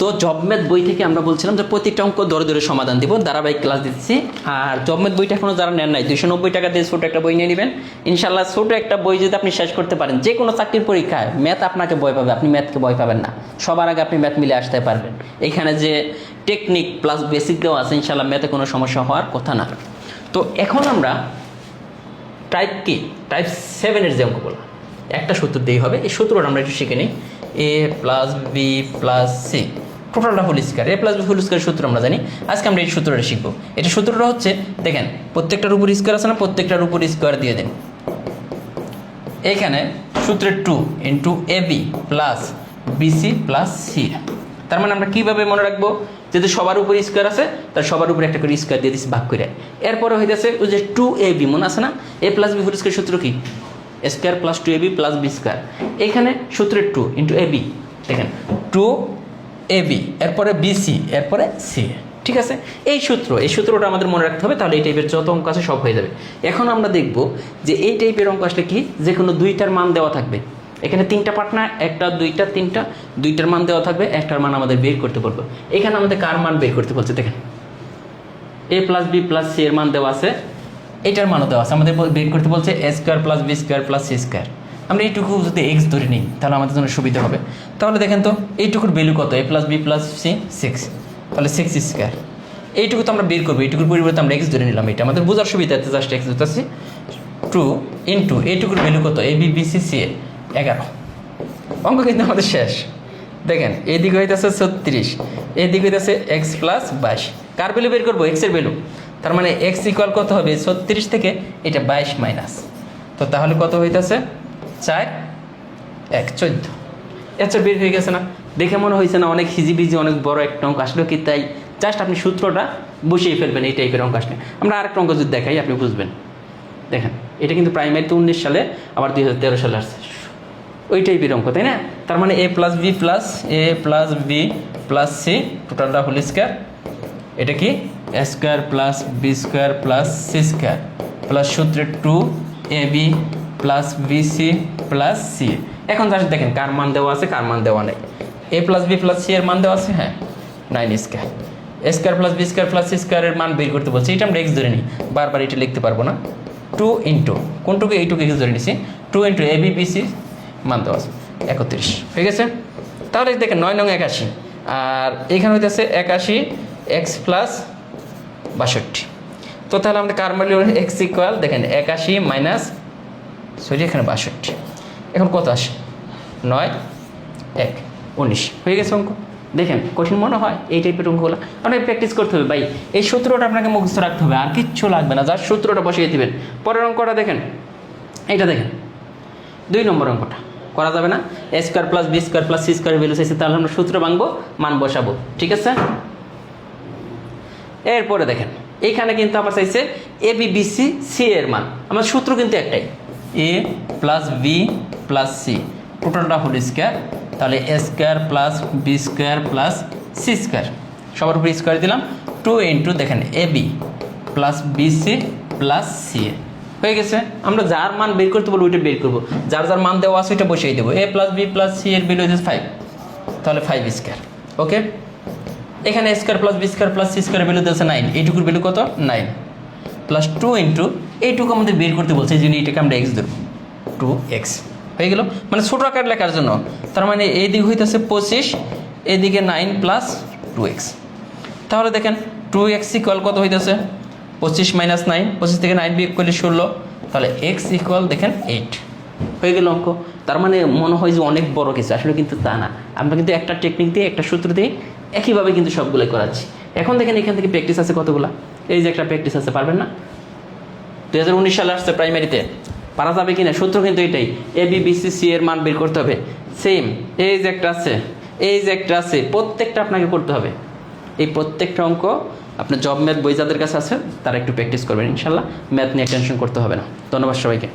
তো জবমেদ বই থেকে আমরা বলছিলাম যে প্রত্যেকটা অঙ্ক দরে দরে সমাধান দিব, ধারাবাহিক ক্লাস দিচ্ছি আর জবমেদ বইটা এখনও যারা নেন নাই দুশো নব্বই টাকা দিয়ে ছোটো একটা বই নিয়ে নেবেন। ইনশাল্লাহ ছোটো একটা বই যদি আপনি শেষ করতে পারেন যে কোনো চাকরির পরীক্ষায় ম্যাথ আপনাকে ভয় পাবে, আপনি ম্যাথকে ভয় পাবেন না। সবার আগে আপনি ম্যাথ মিলে আসতে পারবেন। এখানে যে টেকনিক প্লাস বেসিক দেওয়া আছে ইনশাল্লাহ ম্যাথে কোনো সমস্যা হওয়ার কথা না। তো এখন আমরা টাইপ কি? টাইপ সেভেনের যে অঙ্কগুলো। একটা সূত্র দিয়েই হবে। এই সূত্রটা আমরা একটু শিখে নিই। A plus B plus C টোটালটা whole square A plus B whole square সূত্র আমরা জানি। আজকে আমরা এই সূত্রটা শিখব। এটা সূত্রটা হচ্ছে, দেখেন, প্রত্যেকটার উপর স্কোয়ার আছে না? প্রত্যেকটার উপর স্কোয়ার দিয়ে দেন। এখানে সূত্রের two into A B plus BC plus C তার মানে আমরা কীভাবে মনে রাখব? যেহেতু সবার উপর স্কোয়ার আছে তার সবার উপরে একটা করে স্কোয়ার দিয়ে দিচ্ছি ভাগ করে। এরপরে হইতেছে ওই যে টু এ বি মনে আছে না? A plus B whole square সূত্র কি? Square plus two A B plus B square. এখানে সূত্রের টু ইন্টু এ বি। দেখেন, টু এ বি, এরপরে বিসি এরপরে সি ঠিক আছে? এই সূত্র, এই সূত্রটা আমাদের মনে রাখতে হবে, তাহলে এই টাইপের যত অঙ্ক আছে সব হয়ে যাবে। এখন আমরা দেখব যে এই টাইপের অঙ্ক আসলে কি? যে কোনো দুইটার মান দেওয়া থাকবে। এখানে তিনটা পার্ট না একটা, দুইটা, তিনটা, দুইটার মান দেওয়া থাকবে, একটার মান আমাদের বের করতে বলব। এখানে আমাদের কার মান বের করতে বলছে? দেখেন, A plus B plus C এর মান দেওয়া আছে। এটার মানও দেওয়া আছে। আমাদের বের করতে বলছে A square plus B square plus C square আমরা এইটুকু যদি এক্স ধরে নিই, তাহলে আমাদের জন্য সুবিধা হবে। তাহলে দেখেন তো, এইটুকুর ভ্যালু কত? A plus B plus C six তাহলে সিক্স স্কোয়ার এইটুকু তো আমরা বের করব, এইটুকুর পরিবর্তে আমরা এক্স ধরে নিলাম এটা। আমাদের বোঝার সুবিধা আছে জাস্ট এক্স ধরতেছি। টু ইন্টু এইটুকুর ভ্যালু কত? A B B C C এগারো। অঙ্ক কিন্তু আমাদের শেষ। দেখেন, এদিকে হইতেছে ছত্রিশ, এদিকে হইতেছে এক্স প্লাস বাইশ। কার ভ্যালু বের করব? এক্সের ভ্যালু তার মানে এক্স ইকুয়াল কত হবে? ছত্রিশ থেকে এটা বাইশ মাইনাস তো তাহলে কত হইতেছে? চার, এক, চোদ্দ। আচ্ছা বের হয়ে গেছে না? দেখে মনে হয়েছে না অনেক হিজিবিজি, অনেক বড় একটা অঙ্ক আসলে কি? তাই জাস্ট আপনি সূত্রটা বসিয়ে ফেলবেন এই টাইপের অঙ্ক আসলে। আমরা আরেকটা অঙ্ক যদি দেখাই, আপনি বুঝবেন। দেখেন, এটা কিন্তু প্রাইমারিতে উনিশ সালে, আবার দুই হাজার তেরো সালে আসছে। ওই টাইপের অঙ্ক, তাই না? তার মানে A plus B plus A plus B plus C টোটালটা হোল স্কোয়ার এটা কি? Square plus B square plus C square plus সূত্রে two A B plus B C plus C. এখন জাস্ট দেখেন, কার মান দেওয়া আছে, কার মান দেওয়া নেই। A plus B plus C এর মান দেওয়া আছে? হ্যাঁ nine square square plus B square plus C স্কোয়ারের মান বের করতে বলছি। এটা আমরা এক্স ধরে নিই। বারবার এটা লিখতে পারব না। টু ইন্টু কোনটুকু এইটুকু এক্স ধরে নিছি? Two into A B B C মান দেওয়া আছে। একত্রিশ। হয়ে গেছে তাহলে দেখেন, নয় নং একাশি। আর এখানে হইতেছে একাশি এক্স প্লাস বাষট্টি। তো তাহলে আমাদের কার মূল্য এক্স ইকুয়াল দেখেন একাশি মাইনাস সরি, এখানে বাষট্টি। এখন কত আসে? নয়, এক, উনিশ। হয়ে গেছে অঙ্ক? দেখেন, কঠিন মনে হয় এই টাইপের অঙ্কগুলো। অনেক প্র্যাকটিস করতে হবে, ভাই। এই সূত্রটা আপনাকে মুখস্থ রাখতে হবে, আর কিচ্ছু লাগবে না যার সূত্রটা বসিয়ে দিবেন। পরের অঙ্কটা দেখেন, এইটা দেখেন। দুই নম্বর অঙ্কটা, করা যাবে না? A square plus B square plus C square value চাইছে, তাহলে আমরা সূত্র ভাঙবো, মান বসাবো, ঠিক আছে? এরপরে দেখেন, এখানে কিন্তু আমার চাইছে A B B C C এর মান। আমার সূত্র কিন্তু একটাই। A plus B plus C টোটালটা হোল স্কোয়ার তাহলে A square plus B square plus C square সবার উপরে স্কোয়ার দিলাম। টু ইন্টু দেখেন A B plus B C plus C A. হয়ে গেছে। আমরা যার মান বের করতে বলব, ওইটা বের করব। যার যার মান দেওয়া আছে, ওইটা বসিয়ে দেবো। A plus B plus C এর বিল হচ্ছে ফাইভ তাহলে ফাইভ স্কোয়ার ওকে এখানে square plus B square plus C square value দিয়েছে নাইন এইটুকুর ভ্যালু কত? নাইন প্লাস টু ইন্টু এইটুকু আমাদের বের করতে বলছে, এই জন্য এইটাকে আমরা এক্স ধরবো। টু এক্স হয়ে গেল? মানে ছোটো আকার লেখার জন্য। তার মানে এই দিক হইতেছে পঁচিশ এদিকে নাইন প্লাস টু এক্স তাহলে দেখেন টু এক্স ইকুয়াল কত হইতেছে? পঁচিশ মাইনাস নাইন পঁচিশ থেকে নাইন বিয়োগ করলে ষোলো। তাহলে এক্স ইকুয়াল দেখেন এইট হয়ে গেল অঙ্ক। তার মানে মনে হয় যে অনেক বড় কিছু। আসলে কিন্তু তা না। আমরা কিন্তু একটা টেকনিক দিয়ে, একটা সূত্র দিয়ে একইভাবে কিন্তু সবগুলো করাচ্ছি। এখন দেখেন এখান থেকে প্র্যাকটিস আছে কতগুলা? এই যে একটা প্র্যাকটিস আছে, পারবেন না? দু হাজার উনিশ সালে আসছে প্রাইমারিতে পারা যাবে কিনা? সূত্র কিন্তু এটাই। A B B C C এর মান বের করতে হবে। সেম এই যে একটা আছে, এই যে একটা আছে, প্রত্যেকটা আপনাকে করতে হবে। এই প্রত্যেকটা অঙ্ক আপনার জব ম্যাথ বই যাদের কাছে আছে, তারা একটু প্র্যাকটিস করবেন, ইনশাল্লাহ। ম্যাথ নিয়ে টেনশন করতে হবে না। ধন্যবাদ সবাইকে।